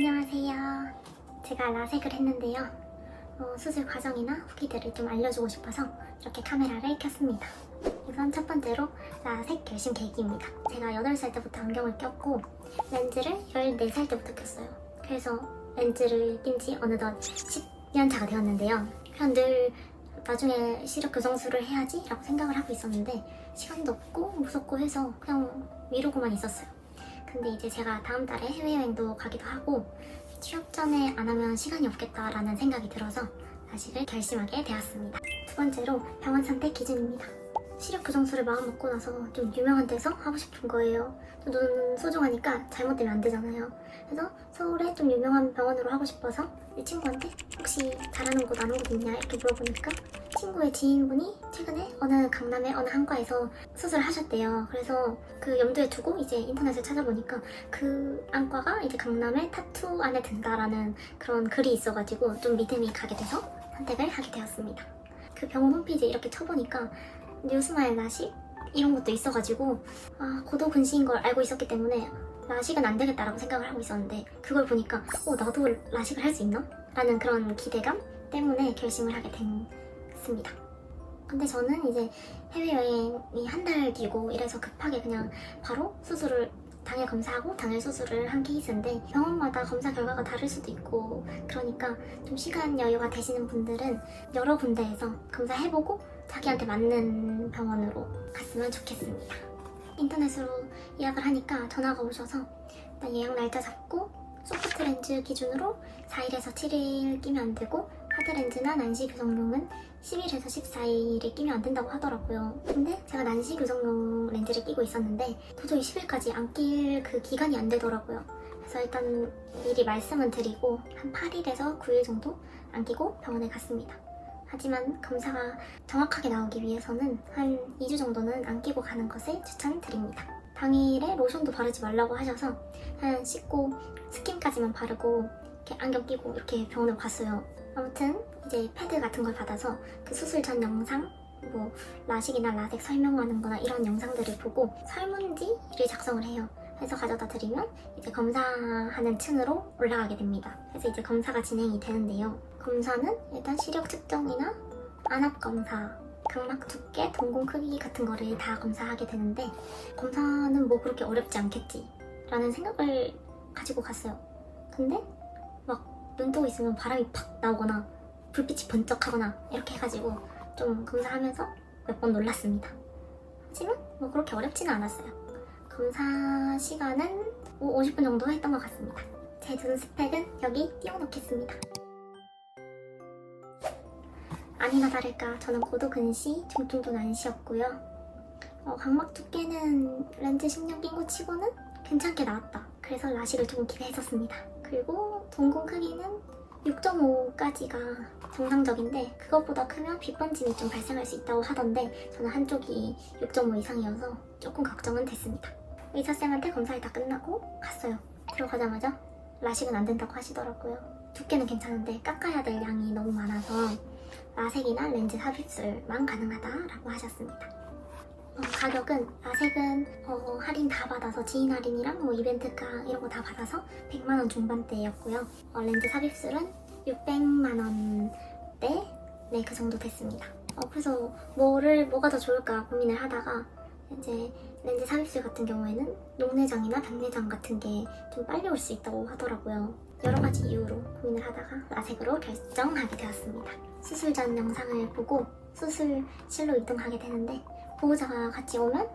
안녕하세요. 제가 라섹을 했는데요. 어, 수술 과정이나 후기들을 좀 알려주고 싶어서 이렇게 카메라를 켰습니다. 우선 첫 번째로 라섹 결심 계기입니다. 제가 8살 때부터 안경을 꼈고 렌즈를 14살 때부터 꼈어요. 그래서 렌즈를 낀 지 어느덧 10년 차가 되었는데요. 그냥 늘 나중에 시력 교정술을 해야지 라고 생각을 하고 있었는데 시간도 없고 무섭고 해서 그냥 미루고만 있었어요. 근데 이제 제가 다음 달에 해외여행도 가기도 하고 취업 전에 안 하면 시간이 없겠다라는 생각이 들어서 라식을 결심하게 되었습니다. 두 번째로 병원 선택 기준입니다. 시력 교정술을 마음 먹고 나서 좀 유명한 데서 하고 싶은 거예요. 또눈 소중하니까 잘못되면 안 되잖아요. 그래서 서울에 좀 유명한 병원으로 하고 싶어서 내 친구한테 혹시 잘하는 곳 아는 곳 있냐 이렇게 물어보니까 친구의 지인분이 최근에 어느 강남의 어느 한과에서 수술을 하셨대요. 그래서 그 염두에 두고 이제 인터넷을 찾아보니까 그 안과가 이제 강남의 타투 안에 든다라는 그런 글이 있어가지고 좀 믿음이 가게 돼서 선택을 하게 되었습니다. 그 병원 홈페이지에 이렇게 쳐보니까 뉴스마일 라식 이런 것도 있어가지고 아 고도 근시인 걸 알고 있었기 때문에 라식은 안 되겠다라고 생각을 하고 있었는데 그걸 보니까 어 나도 라식을 할 수 있나? 라는 그런 기대감 때문에 결심을 하게 됐습니다. 근데 저는 이제 해외여행이 한 달 뒤고 이래서 급하게 그냥 바로 수술을 당일 검사하고 당일 수술을 한 케이스인데 병원마다 검사 결과가 다를 수도 있고 그러니까 좀 시간 여유가 되시는 분들은 여러 군데에서 검사해보고 자기한테 맞는 병원으로 갔으면 좋겠습니다. 인터넷으로 예약을 하니까 전화가 오셔서 일단 예약 날짜 잡고 소프트 렌즈 기준으로 4일에서 7일 끼면 안 되고 하드 렌즈나 난시 교정용은 10일에서 14일에 끼면 안 된다고 하더라고요. 근데 제가 난시 교정용 렌즈를 끼고 있었는데 도저히 10일까지 안 낄 그 기간이 안 되더라고요. 그래서 일단 미리 말씀은 드리고 한 8일에서 9일 정도 안 끼고 병원에 갔습니다. 하지만 검사가 정확하게 나오기 위해서는 한 2주 정도는 안 끼고 가는 것을 추천드립니다. 당일에 로션도 바르지 말라고 하셔서 한 씻고 스킨까지만 바르고 이렇게 안경 끼고 이렇게 병원을 갔어요. 아무튼 이제 패드 같은 걸 받아서 그 수술 전 영상 뭐 라식이나 라섹 설명하는 거나 이런 영상들을 보고 설문지를 작성을 해요. 해서 가져다 드리면 이제 검사하는 층으로 올라가게 됩니다. 그래서 이제 검사가 진행이 되는데요. 검사는 일단 시력 측정이나 안압 검사, 각막 두께, 동공 크기 같은 거를 다 검사하게 되는데 검사는 뭐 그렇게 어렵지 않겠지 라는 생각을 가지고 갔어요. 근데 막 눈 뜨고 있으면 바람이 팍 나오거나 불빛이 번쩍하거나 이렇게 해가지고 좀 검사하면서 몇 번 놀랐습니다. 하지만 뭐 그렇게 어렵지는 않았어요. 검사 시간은 50분 정도 했던 것 같습니다. 제 눈 스펙은 여기 띄워놓겠습니다. 아니나 다를까 저는 고도 근시, 중증도 난시였고요. 어, 각막 두께는 렌즈 10년 낀거 치고는 괜찮게 나왔다. 그래서 라식을 좀 기대했었습니다. 그리고 동공 크기는 6.5까지가 정상적인데 그것보다 크면 빛번짐이 좀 발생할 수 있다고 하던데 저는 한쪽이 6.5 이상이어서 조금 걱정은 됐습니다. 의사쌤한테 검사를 다 끝나고 갔어요. 들어가자마자 라식은 안 된다고 하시더라고요. 두께는 괜찮은데 깎아야 될 양이 너무 많아서 라섹이나 렌즈 삽입술만 가능하다라고 하셨습니다. 어, 가격은 라섹은 어, 할인 다 받아서 지인 할인이랑 뭐 이벤트가 이런 거 다 받아서 100만 원 중반대였고요. 어, 렌즈 삽입술은 600만 원대 네 그 정도 됐습니다. 어, 그래서 뭐를 뭐가 더 좋을까 고민을 하다가 이제 렌즈 삽입술 같은 경우에는 녹내장이나 백내장 같은 게 좀 빨리 올 수 있다고 하더라고요. 여러 가지 이유로 고민을 하다가 라섹으로 결정하게 되었습니다. 수술 전 영상을 보고 수술실로 이동하게 되는데 보호자가 같이 오면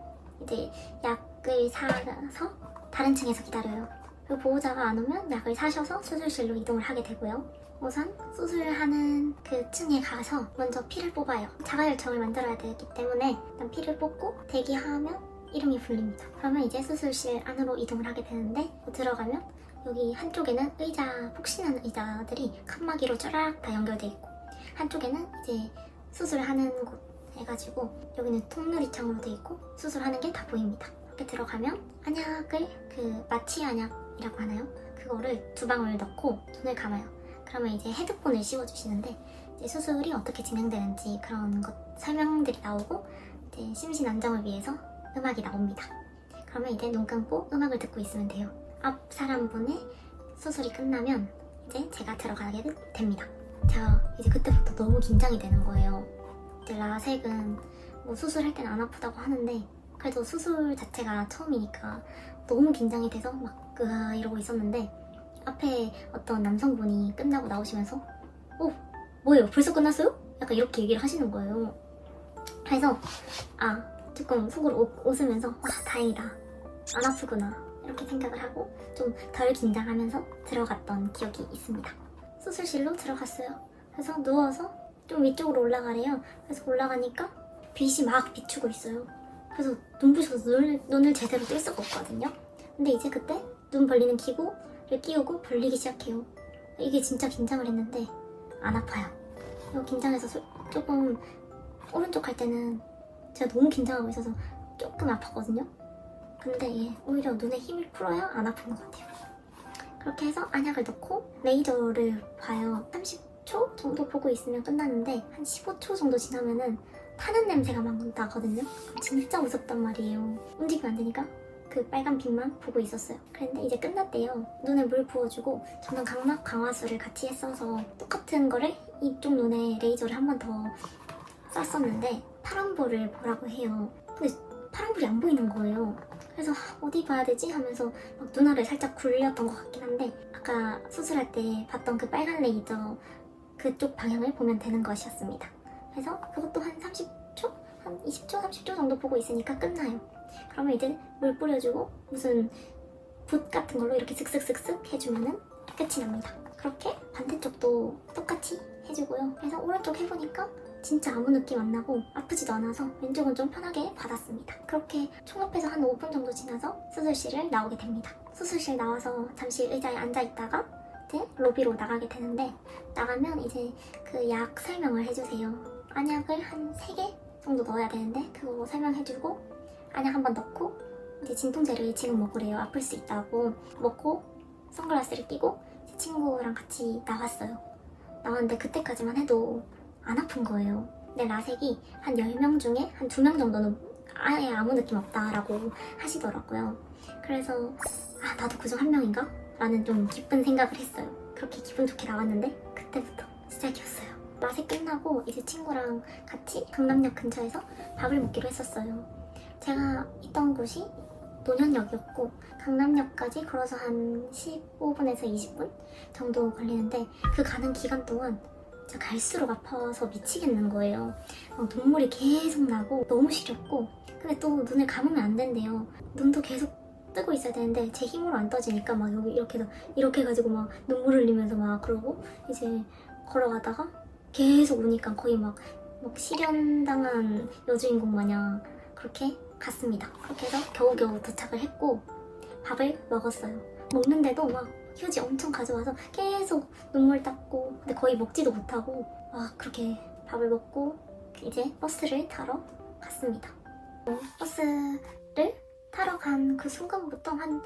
이제 약을 사서 다른 층에서 기다려요. 그리고 보호자가 안 오면 약을 사셔서 수술실로 이동을 하게 되고요. 우선 수술하는 그 층에 가서 먼저 피를 뽑아요. 자가열청을 만들어야 되기 때문에 일단 피를 뽑고 대기하면 이름이 불립니다. 그러면 이제 수술실 안으로 이동을 하게 되는데 들어가면 여기 한쪽에는 의자, 푹신한 의자들이 칸막이로 쭈락 다 연결돼 있고 한쪽에는 이제 수술하는 곳 해가지고 여기는 통유리 창으로 돼 있고 수술하는 게 다 보입니다. 이렇게 들어가면 안약을 그 마취 안약이라고 하나요? 그거를 두 방울 넣고 눈을 감아요. 그러면 이제 헤드폰을 씌워주시는데 이제 수술이 어떻게 진행되는지 그런 것 설명들이 나오고 이제 심신 안정을 위해서 음악이 나옵니다. 그러면 이제 눈 감고 음악을 듣고 있으면 돼요. 앞 사람분의 수술이 끝나면 이제 제가 들어가게 됩니다. 제가 이제 그때부터 너무 긴장이 되는 거예요. 라섹은 뭐 수술할 땐 안 아프다고 하는데 그래도 수술 자체가 처음이니까 너무 긴장이 돼서 막 으아 이러고 있었는데 앞에 어떤 남성분이 끝나고 나오시면서 어 뭐예요 벌써 끝났어요? 약간 이렇게 얘기를 하시는 거예요. 그래서 아 조금 속으로 웃- 웃으면서 와 다행이다 안 아프구나 이렇게 생각을 하고 좀 덜 긴장하면서 들어갔던 기억이 있습니다. 수술실로 들어갔어요. 그래서 누워서 좀 위쪽으로 올라가래요. 그래서 올라가니까 빛이 막 비추고 있어요. 그래서 눈부셔서 눈을, 눈을 제대로 뜰 수가 없거든요. 근데 이제 그때 눈 벌리는 기구를 끼우고 벌리기 시작해요. 이게 진짜 긴장을 했는데 안 아파요. 이거 긴장해서 소- 조금 오른쪽 할 때는 제가 너무 긴장하고 있어서 조금 아팠거든요. 근데 얘 오히려 눈에 힘을 풀어야 안 아픈 것 같아요. 그렇게 해서 안약을 넣고 레이저를 봐요. 30 초 정도 보고 있으면 끝나는데 한 15초 정도 지나면은 타는 냄새가 막 나거든요. 진짜 무섭단 말이에요. 움직이면 안 되니까 그 빨간 빛만 보고 있었어요. 그런데 이제 끝났대요. 눈에 물 부어주고 저는 강막 강화수를 같이 했어서 똑같은 거를 이쪽 눈에 레이저를 한 번 더 쐈었는데 파란불을 보라고 해요. 근데 파란불이 안 보이는 거예요. 그래서 아, 어디 봐야 되지 하면서 막 눈알을 살짝 굴렸던 것 같긴 한데 아까 수술할 때 봤던 그 빨간 레이저 그쪽 방향을 보면 되는 것이었습니다. 그래서 그것도 한 30초? 한 20초, 30초 정도 보고 있으니까 끝나요. 그러면 이제 물 뿌려주고 무슨 붓 같은 걸로 이렇게 슥슥슥슥 해주면은 끝이 납니다. 그렇게 반대쪽도 똑같이 해주고요. 그래서 오른쪽 해보니까 진짜 아무 느낌 안 나고 아프지도 않아서 왼쪽은 좀 편하게 받았습니다. 그렇게 총합해서 한 5분 정도 지나서 수술실을 나오게 됩니다. 수술실 나와서 잠시 의자에 앉아 있다가 이제 로비로 나가게 되는데 나가면 이제 그 약 설명을 해주세요. 안약을 한 3개 정도 넣어야 되는데 그거 설명해주고 안약 한 번 넣고 이제 진통제를 지금 먹으래요. 아플 수 있다고 먹고 선글라스를 끼고 제 친구랑 같이 나왔어요. 나왔는데 그때까지만 해도 안 아픈 거예요. 근데 라섹이 한 10명 중에 한 2명 정도는 아예 아무 느낌 없다라고 하시더라고요. 그래서 아 나도 그중 한 명인가? 라는 좀 기쁜 생각을 했어요. 그렇게 기분 좋게 나왔는데 그때부터 시작이었어요. 라섹 끝나고 이제 친구랑 같이 강남역 근처에서 밥을 먹기로 했었어요. 제가 있던 곳이 논현역이었고 강남역까지 걸어서 한 15분에서 20분 정도 걸리는데 그 가는 기간 동안 진짜 갈수록 아파서 미치겠는 거예요. 막 눈물이 계속 나고 너무 시렸고 근데 또 눈을 감으면 안 된대요. 눈도 계속 뜨고 있어야 되는데 제 힘으로 안 떠지니까 막 여기 이렇게 해서 이렇게 해가지고 막 눈물 흘리면서 막 그러고 이제 걸어가다가 계속 우니까 거의 막, 막 실현당한 여주인공 마냥 그렇게 갔습니다. 그렇게 해서 겨우겨우 도착을 했고 밥을 먹었어요. 먹는데도 막 휴지 엄청 가져와서 계속 눈물 닦고 근데 거의 먹지도 못하고 막 그렇게 밥을 먹고 이제 버스를 타러 갔습니다. 어, 버스를 타러 간 그 순간부터 한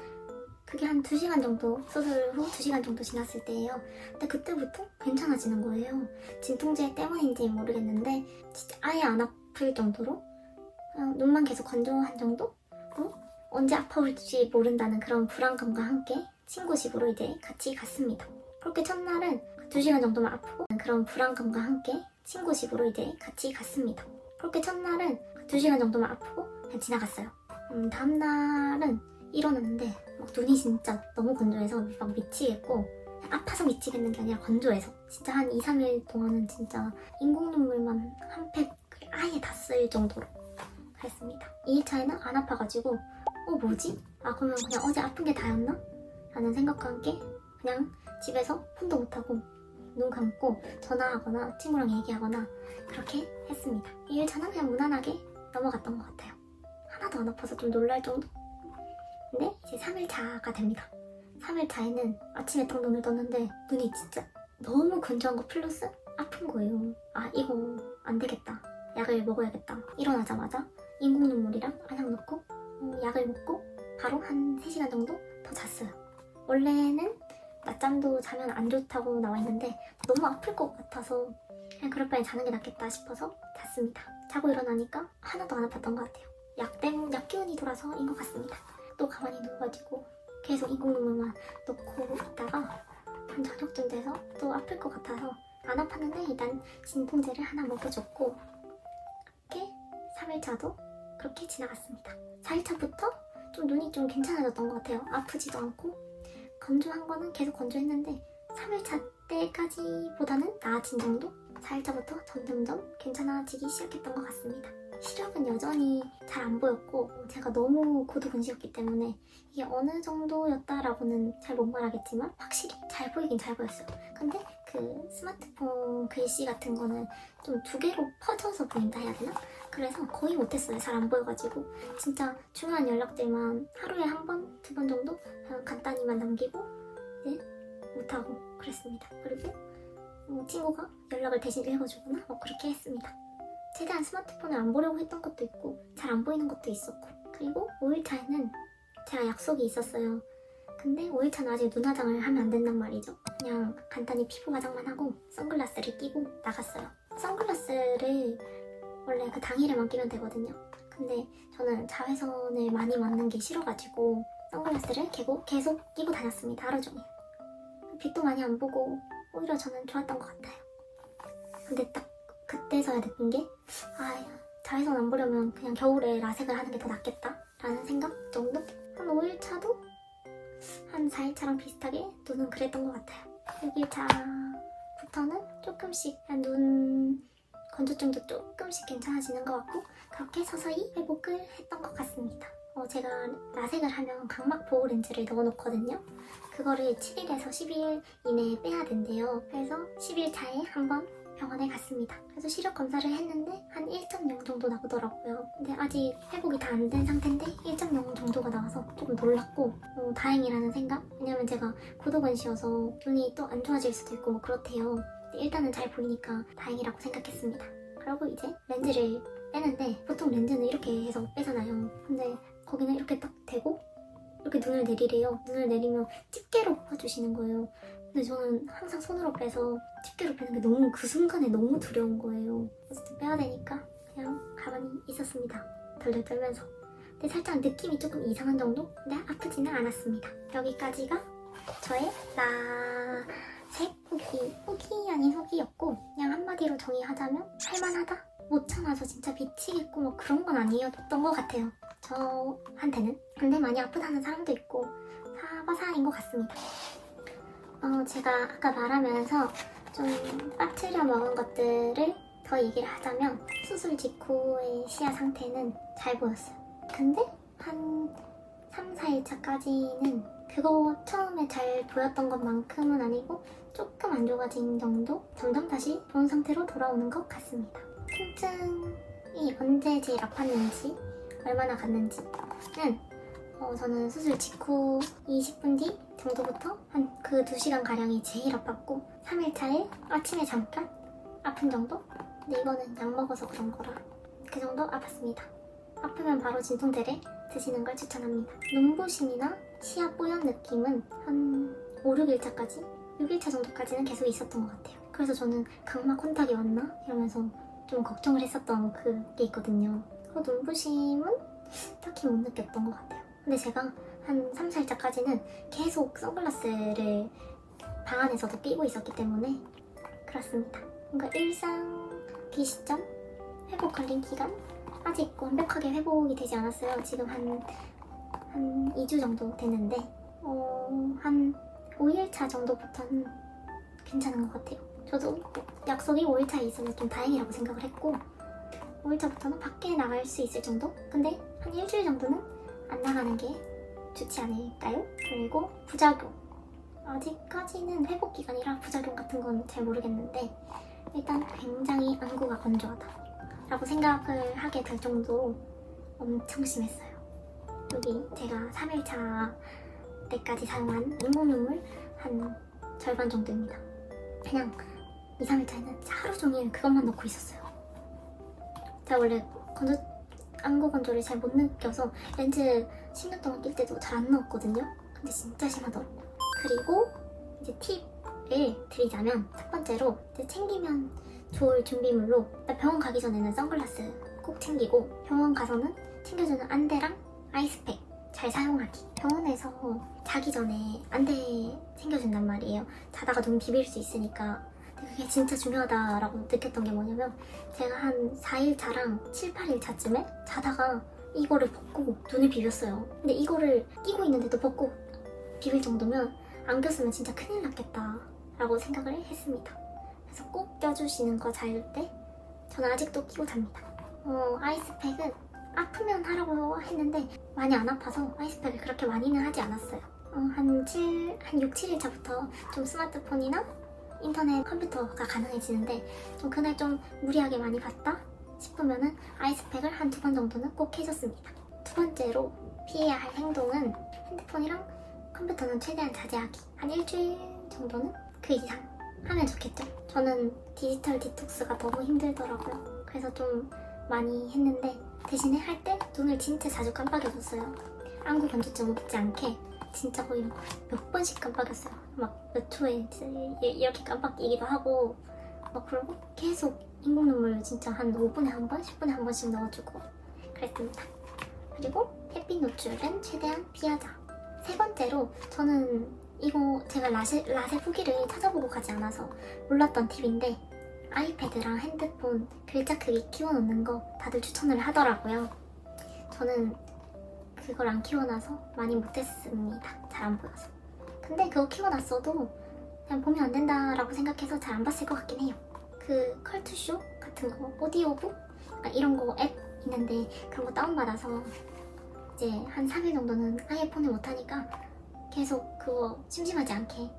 그게 한 2시간 정도 수술 후 2시간 정도 지났을 때예요. 근데 그때부터 괜찮아지는 거예요. 진통제 때문인지 모르겠는데 진짜 아예 안 아플 정도로 그냥 눈만 계속 건조한 정도? 어? 언제 아파올지 모른다는 그런 불안감과 함께 친구 집으로 이제 같이 갔습니다. 그렇게 첫날은 2시간 정도만 아프고 그런 불안감과 함께 친구 집으로 이제 같이 갔습니다. 그렇게 첫날은 2시간 정도만 아프고 그냥 지나갔어요. 음, 다음날은 일어났는데 막 눈이 진짜 너무 건조해서 막 미치겠고 아파서 미치겠는 게 아니라 건조해서 진짜 한 2, 3일 동안은 진짜 인공 눈물만 한 팩 아예 다 쓸 정도로 그랬습니다. 2일차에는 안 아파가지고 어 뭐지? 아 그러면 그냥 어제 아픈 게 다였나? 라는 생각과 함께 그냥 집에서 폰도 못하고 눈 감고 전화하거나 친구랑 얘기하거나 그렇게 했습니다. 2일차는 그냥 무난하게 넘어갔던 것 같아요. 하나도 안 아파서 좀 놀랄 정도? 근데 이제 3일차가 됩니다. 3일차에는 아침에 딱 눈을 떴는데 눈이 진짜 너무 건조한 거 플러스 아픈 거예요. 아 이거 안 되겠다. 약을 먹어야겠다. 일어나자마자 인공 눈물이랑 안약 넣고 어, 약을 먹고 바로 한 3시간 정도 더 잤어요. 원래는 낮잠도 자면 안 좋다고 나와 있는데 너무 아플 것 같아서 그냥 그럴 바엔 자는 게 낫겠다 싶어서 잤습니다. 자고 일어나니까 하나도 안 아팠던 것 같아요. 약 때문, 약 기운이 돌아서인 것 같습니다. 또 가만히 누워가지고 계속 인공 눈물만 넣고 있다가 한 저녁쯤 돼서 또 아플 것 같아서 안 아팠는데 일단 진통제를 하나 먹여줬고 그렇게 3일차도 그렇게 지나갔습니다. 4일차부터 좀 눈이 좀 괜찮아졌던 것 같아요. 아프지도 않고 건조한 거는 계속 건조했는데 3일차 때까지보다는 나아진 정도? 4일차부터 점점점 괜찮아지기 시작했던 것 같습니다. 시력은 여전히 잘 안 보였고 제가 너무 고도근시였기 때문에 이게 어느 정도였다라고는 잘 못 말하겠지만 확실히 잘 보이긴 잘 보였어요. 근데 그 스마트폰 글씨 같은 거는 좀 두 개로 퍼져서 보인다 해야 되나? 그래서 거의 못했어요. 잘 안 보여가지고 진짜 중요한 연락들만 하루에 한 번, 두 번 정도 그냥 간단히만 남기고 이제 못하고 그랬습니다. 그리고 뭐 친구가 연락을 대신 읽어주거나 뭐 그렇게 했습니다. 최대한 스마트폰을 안 보려고 했던 것도 있고 잘 안 보이는 것도 있었고 그리고 5일차에는 제가 약속이 있었어요. 근데 5일차는 아직 눈 화장을 하면 안 된단 말이죠. 그냥 간단히 피부 화장만 하고 선글라스를 끼고 나갔어요. 선글라스를 원래 그 당일에만 끼면 되거든요. 근데 저는 자외선을 많이 맞는 게 싫어가지고 선글라스를 계속, 계속 끼고 다녔습니다. 하루 종일. 빛도 많이 안 보고 오히려 저는 좋았던 것 같아요. 근데 딱 그때서야 느낀 게 아, 자외선 안 보려면 그냥 겨울에 라섹을 하는 게 더 낫겠다 라는 생각 정도? 한 5일 차도 한 4일 차랑 비슷하게 눈은 그랬던 것 같아요. 6일 차부터는 조금씩 그냥 눈 건조증도 조금씩 괜찮아지는 것 같고 그렇게 서서히 회복을 했던 것 같습니다. 어, 제가 라섹을 하면 각막 보호 렌즈를 넣어놓거든요. 그거를 7일에서 10일 이내에 빼야 된대요. 그래서 10일 차에 한 번 병원에 갔습니다. 그래서 시력 검사를 했는데 한 1.0 정도 나오더라고요. 근데 아직 회복이 다 안 된 상태인데 1.0 정도가 나와서 조금 놀랐고 어, 다행이라는 생각? 왜냐면 제가 고도근시여서 눈이 또 안 좋아질 수도 있고 뭐 그렇대요. 일단은 잘 보이니까 다행이라고 생각했습니다. 그리고 이제 렌즈를 빼는데 보통 렌즈는 이렇게 해서 빼잖아요. 근데 거기는 이렇게 딱 대고 이렇게 눈을 내리래요. 눈을 내리면 집게로 뽑아주시는 거예요. 근데 저는 항상 손으로 빼서 집게로 빼는 게 너무 그 순간에 너무 두려운 거예요. 어쨌든 빼야 되니까 그냥 가만히 있었습니다. 덜덜 떨면서. 근데 살짝 느낌이 조금 이상한 정도? 근데 아프지는 않았습니다. 여기까지가 저의 라색 후기. 후기 아닌 후기였고 그냥 한마디로 정의하자면 할만하다? 못 참아서 진짜 미치겠고 뭐 그런 건 아니었던 것 같아요. 저한테는. 근데 많이 아프다는 사람도 있고 사바사인 것 같습니다. 어, 제가 아까 말하면서 좀 빠뜨려 먹은 것들을 더 얘기를 하자면 수술 직후의 시야 상태는 잘 보였어요. 근데 한 3, 4일차까지는 그거 처음에 잘 보였던 것만큼은 아니고 조금 안 좋아진 정도? 점점 다시 좋은 상태로 돌아오는 것 같습니다. 통증이 언제 제일 아팠는지, 얼마나 갔는지는 어, 저는 수술 직후 20분 뒤 정도부터 한 그 2시간 가량이 제일 아팠고 3일차에 아침에 잠깐 아픈 정도? 근데 이거는 약 먹어서 그런 거라 그 정도 아팠습니다. 아프면 바로 진통제를 드시는 걸 추천합니다. 눈부심이나 시야 뽀얀 느낌은 한 5, 6일차까지 6일차 정도까지는 계속 있었던 것 같아요. 그래서 저는 각막 혼탁이 왔나? 이러면서 좀 걱정을 했었던 그게 있거든요. 그 눈부심은 딱히 못 느꼈던 것 같아요. 근데 제가 한 3, 4일차까지는 계속 선글라스를 방 안에서도 끼고 있었기 때문에 그렇습니다. 뭔가 일상 기 시점, 회복 걸린 기간 아직 완벽하게 회복이 되지 않았어요. 지금 한, 한 2주 정도 됐는데 어, 한 5일차 정도부터는 괜찮은 것 같아요. 저도 약속이 5일차에 있으면 좀 다행이라고 생각을 했고 5일차부터는 밖에 나갈 수 있을 정도? 근데 한 일주일 정도는 안 나가는 게 좋지 않을까요? 그리고 부작용. 아직까지는 회복 기간이라 부작용 같은 건 잘 모르겠는데 일단 굉장히 안구가 건조하다 라고 생각을 하게 될 정도로 엄청 심했어요. 여기 제가 3일차 때까지 사용한 인공눈물 한 절반 정도입니다. 그냥 2, 3일차에는 하루 종일 그것만 넣고 있었어요. 제가 원래 건조 안구 건조를 잘 못 느껴서 렌즈 10년 동안 낄 때도 잘 안 넣었거든요. 근데 진짜 심하더라고요. 그리고 이제 팁을 드리자면 첫 번째로 챙기면 좋을 준비물로 병원 가기 전에는 선글라스 꼭 챙기고 병원 가서는 챙겨주는 안대랑 아이스팩 잘 사용하기. 병원에서 자기 전에 안대 챙겨준단 말이에요. 자다가 눈 비빌 수 있으니까. 그게 진짜 중요하다라고 느꼈던 게 뭐냐면 제가 한 4일 차랑 7, 8일 차쯤에 자다가 이거를 벗고 눈을 비볐어요. 근데 이거를 끼고 있는데도 벗고 비빌 정도면 안 꼈으면 진짜 큰일 났겠다 라고 생각을 했습니다. 그래서 꼭 껴주시는 거 자유 때 저는 아직도 끼고 잡니다. 어, 아이스팩은 아프면 하라고 했는데 많이 안 아파서 아이스팩을 그렇게 많이는 하지 않았어요. 어, 한 7, 한 6, 7일 차부터 좀 스마트폰이나 인터넷 컴퓨터가 가능해지는데 좀 그날 좀 무리하게 많이 봤다 싶으면은 아이스팩을 한 두 번 정도는 꼭 해줬습니다. 두 번째로 피해야 할 행동은 핸드폰이랑 컴퓨터는 최대한 자제하기. 한 일주일 정도는 그 이상 하면 좋겠죠. 저는 디지털 디톡스가 너무 힘들더라고요. 그래서 좀 많이 했는데 대신에 할 때 눈을 진짜 자주 깜빡여줬어요. 안구 건조증 먹지 않게 진짜 거의 몇 번씩 깜빡였어요. 막몇 초에 이- 이렇게 깜빡이기도 하고 막 그러고 계속 인공 눈물 진짜 한 5분에 한 번, 10분에 한 번씩 넣어주고 그랬습니다. 그리고 햇빛 노출은 최대한 피하자. 세 번째로 저는 이거 제가 라세, 라세 후기를 찾아보고 가지 않아서 몰랐던 팁인데 아이패드랑 핸드폰 글자 크기 키워놓는 거 다들 추천을 하더라고요. 저는 그걸 안 키워놔서 많이 못했습니다. 잘 안 보여서. 근데 그거 키워놨어도 그냥 보면 안 된다라고 생각해서 잘 안 봤을 것 같긴 해요. 그 컬투쇼 같은 거, 오디오북 약간 이런 거 앱 있는데 그런 거 다운받아서 이제 한 3일 정도는 아예 폰을 못하니까 계속 그거 심심하지 않게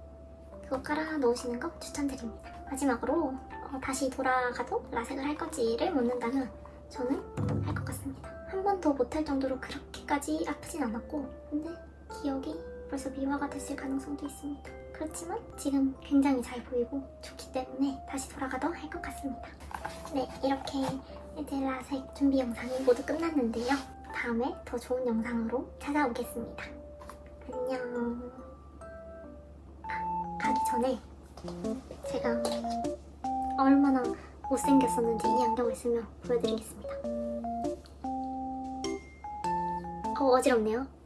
그거 깔아 놓으시는 거 추천드립니다. 마지막으로 어, 다시 돌아가도 라섹을 할 건지를 묻는다면 저는 할 것 같습니다. 한 번도 못할 정도로 그렇게까지 아프진 않았고 근데 기억이 벌써 미화가 됐을 가능성도 있습니다. 그렇지만 지금 굉장히 잘 보이고 좋기 때문에 다시 돌아가도 할 것 같습니다. 네, 이렇게 라섹 준비 영상이 모두 끝났는데요. 다음에 더 좋은 영상으로 찾아오겠습니다. 안녕. 아, 가기 전에 제가 얼마나 못생겼었는지 이 안경을 쓰며 보여드리겠습니다. 어, 어지럽네요.